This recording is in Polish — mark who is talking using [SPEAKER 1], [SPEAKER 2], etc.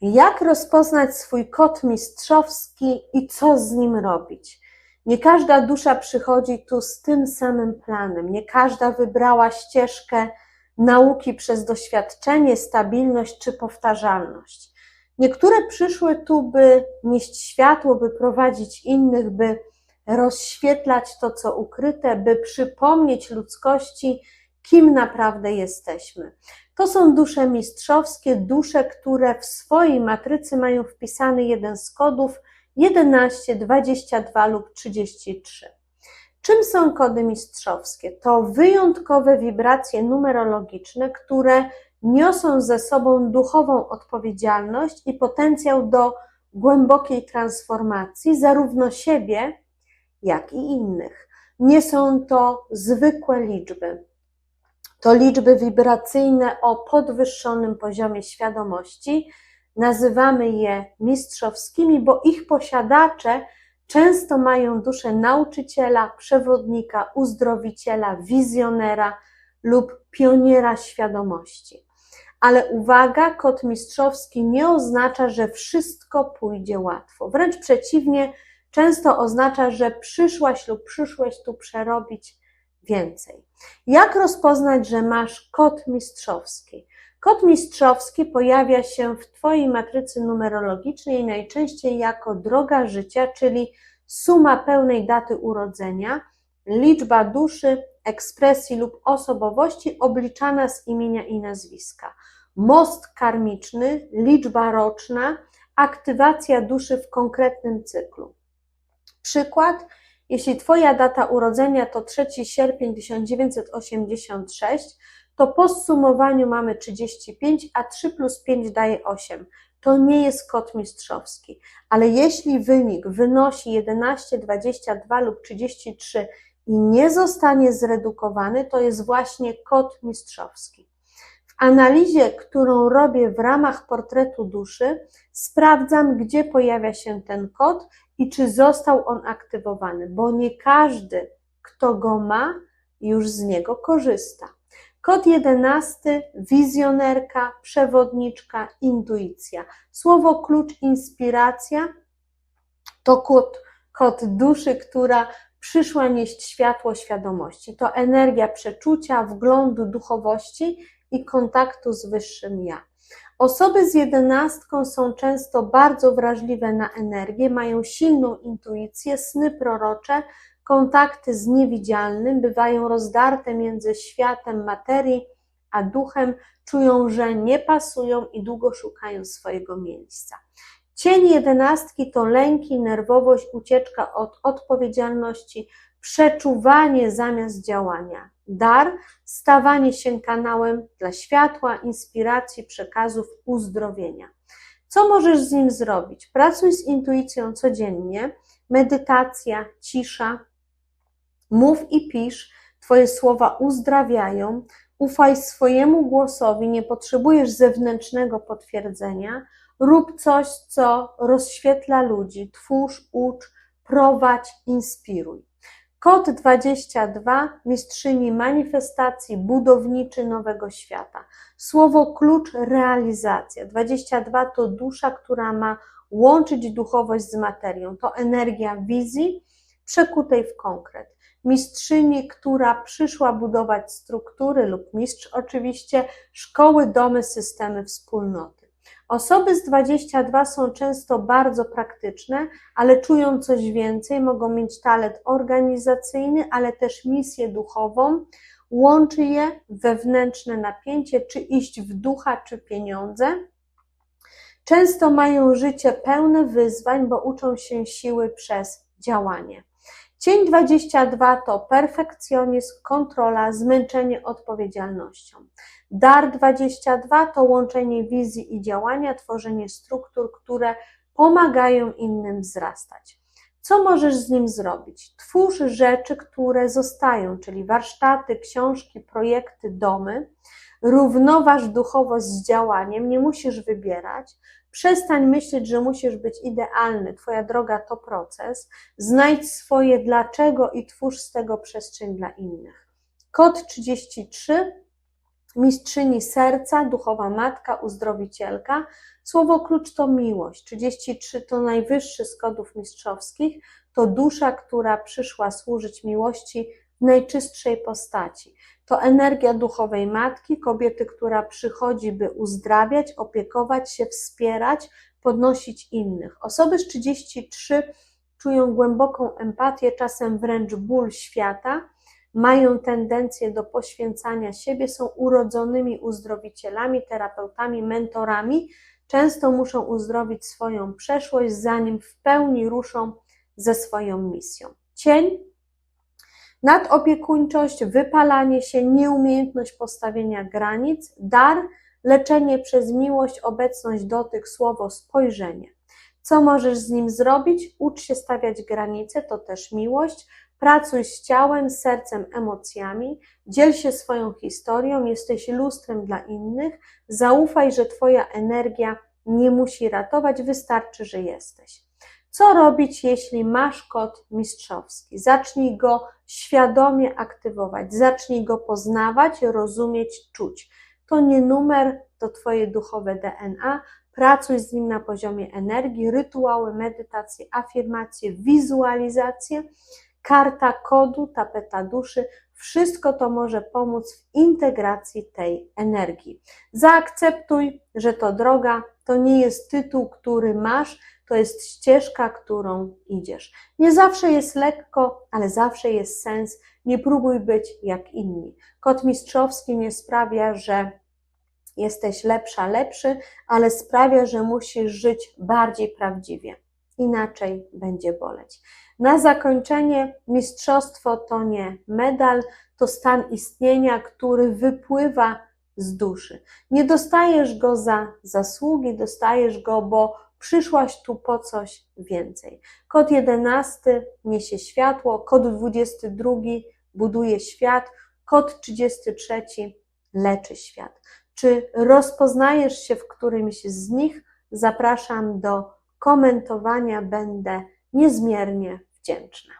[SPEAKER 1] Jak rozpoznać swój kod mistrzowski i co z nim robić? Nie każda dusza przychodzi tu z tym samym planem, nie każda wybrała ścieżkę nauki przez doświadczenie, stabilność czy powtarzalność. Niektóre przyszły tu, by nieść światło, by prowadzić innych, by rozświetlać to, co ukryte, by przypomnieć ludzkości, kim naprawdę jesteśmy. To są dusze mistrzowskie, dusze, które w swojej matrycy mają wpisany jeden z kodów 11, 22 lub 33. Czym są kody mistrzowskie? To wyjątkowe wibracje numerologiczne, które niosą ze sobą duchową odpowiedzialność i potencjał do głębokiej transformacji zarówno siebie, jak i innych. Nie są to zwykłe liczby. To liczby wibracyjne o podwyższonym poziomie świadomości. Nazywamy je mistrzowskimi, bo ich posiadacze często mają duszę nauczyciela, przewodnika, uzdrowiciela, wizjonera lub pioniera świadomości. Ale uwaga, kod mistrzowski nie oznacza, że wszystko pójdzie łatwo. Wręcz przeciwnie, często oznacza, że przyszłaś lub przyszłeś tu przerobić więcej. Jak rozpoznać, że masz kod mistrzowski? Kod mistrzowski pojawia się w Twojej matrycy numerologicznej najczęściej jako droga życia, czyli suma pełnej daty urodzenia, liczba duszy, ekspresji lub osobowości obliczana z imienia i nazwiska. Most karmiczny, liczba roczna, aktywacja duszy w konkretnym cyklu. Przykład, jeśli Twoja data urodzenia to 3 sierpień 1986, to po zsumowaniu mamy 35, a 3 plus 5 daje 8. To nie jest kod mistrzowski, ale jeśli wynik wynosi 11, 22 lub 33 i nie zostanie zredukowany, to jest właśnie kod mistrzowski. Analizie, którą robię w ramach portretu duszy, sprawdzam, gdzie pojawia się ten kod i czy został on aktywowany, bo nie każdy, kto go ma, już z niego korzysta. Kod jedenasty, wizjonerka, przewodniczka, intuicja. Słowo klucz inspiracja to kod, kod duszy, która przyszła nieść światło świadomości. To energia przeczucia, wglądu, duchowości i kontaktu z wyższym ja. Osoby z jedenastką są często bardzo wrażliwe na energię, mają silną intuicję, sny prorocze, kontakty z niewidzialnym, bywają rozdarte między światem materii a duchem, czują, że nie pasują i długo szukają swojego miejsca. Cień jedenastki to lęki, nerwowość, ucieczka od odpowiedzialności, przeczuwanie zamiast działania. Dar, stawanie się kanałem dla światła, inspiracji, przekazów, uzdrowienia. Co możesz z nim zrobić? Pracuj z intuicją codziennie, medytacja, cisza, mów i pisz, Twoje słowa uzdrawiają, ufaj swojemu głosowi, nie potrzebujesz zewnętrznego potwierdzenia, rób coś, co rozświetla ludzi, twórz, ucz, prowadź, inspiruj. Kod 22, mistrzyni manifestacji, budowniczy nowego świata. Słowo klucz, realizacja. 22 to dusza, która ma łączyć duchowość z materią. To energia wizji przekutej w konkret. Mistrzyni, która przyszła budować struktury lub mistrz oczywiście szkoły, domy, systemy, wspólnoty. Osoby z 22 są często bardzo praktyczne, ale czują coś więcej, mogą mieć talent organizacyjny, ale też misję duchową. Łączy je wewnętrzne napięcie, czy iść w ducha, czy pieniądze. Często mają życie pełne wyzwań, bo uczą się siły przez działanie. Cień 22 to perfekcjonizm, kontrola, zmęczenie odpowiedzialnością. Dar 22 to łączenie wizji i działania, tworzenie struktur, które pomagają innym wzrastać. Co możesz z nim zrobić? Twórz rzeczy, które zostają, czyli warsztaty, książki, projekty, domy. Równoważ duchowość z działaniem, nie musisz wybierać. Przestań myśleć, że musisz być idealny. Twoja droga to proces. Znajdź swoje dlaczego i twórz z tego przestrzeń dla innych. Kod 33 mistrzyni serca, duchowa matka, uzdrowicielka. Słowo klucz to miłość. 33 to najwyższy z kodów mistrzowskich. To dusza, która przyszła służyć miłości najczystszej postaci. To energia duchowej matki, kobiety, która przychodzi, by uzdrawiać, opiekować się, wspierać, podnosić innych. Osoby z 33 czują głęboką empatię, czasem wręcz ból świata, mają tendencję do poświęcania siebie, są urodzonymi uzdrowicielami, terapeutami, mentorami. Często muszą uzdrowić swoją przeszłość, zanim w pełni ruszą ze swoją misją. Cień, nadopiekuńczość, wypalanie się, nieumiejętność postawienia granic, dar, leczenie przez miłość, obecność, dotyk, słowo, spojrzenie. Co możesz z nim zrobić? Ucz się stawiać granice, to też miłość. Pracuj z ciałem, sercem, emocjami. Dziel się swoją historią, jesteś lustrem dla innych. Zaufaj, że Twoja energia nie musi ratować, wystarczy, że jesteś. Co robić, jeśli masz kod mistrzowski? Zacznij go świadomie aktywować, zacznij go poznawać, rozumieć, czuć. To nie numer, to Twoje duchowe DNA. Pracuj z nim na poziomie energii, rytuały, medytacje, afirmacje, wizualizacje, karta kodu, tapeta duszy. Wszystko to może pomóc w integracji tej energii. Zaakceptuj, że to droga, to nie jest tytuł, który masz, to jest ścieżka, którą idziesz. Nie zawsze jest lekko, ale zawsze jest sens. Nie próbuj być jak inni. Kod mistrzowski nie sprawia, że jesteś lepsza, lepszy, ale sprawia, że musisz żyć bardziej prawdziwie. Inaczej będzie boleć. Na zakończenie, mistrzostwo to nie medal, to stan istnienia, który wypływa z duszy. Nie dostajesz go za zasługi, dostajesz go, bo przyszłaś tu po coś więcej. Kod 11 niesie światło, kod 22 buduje świat, kod 33 leczy świat. Czy rozpoznajesz się w którymś z nich? Zapraszam do komentowania, będę niezmiernie wdzięczna.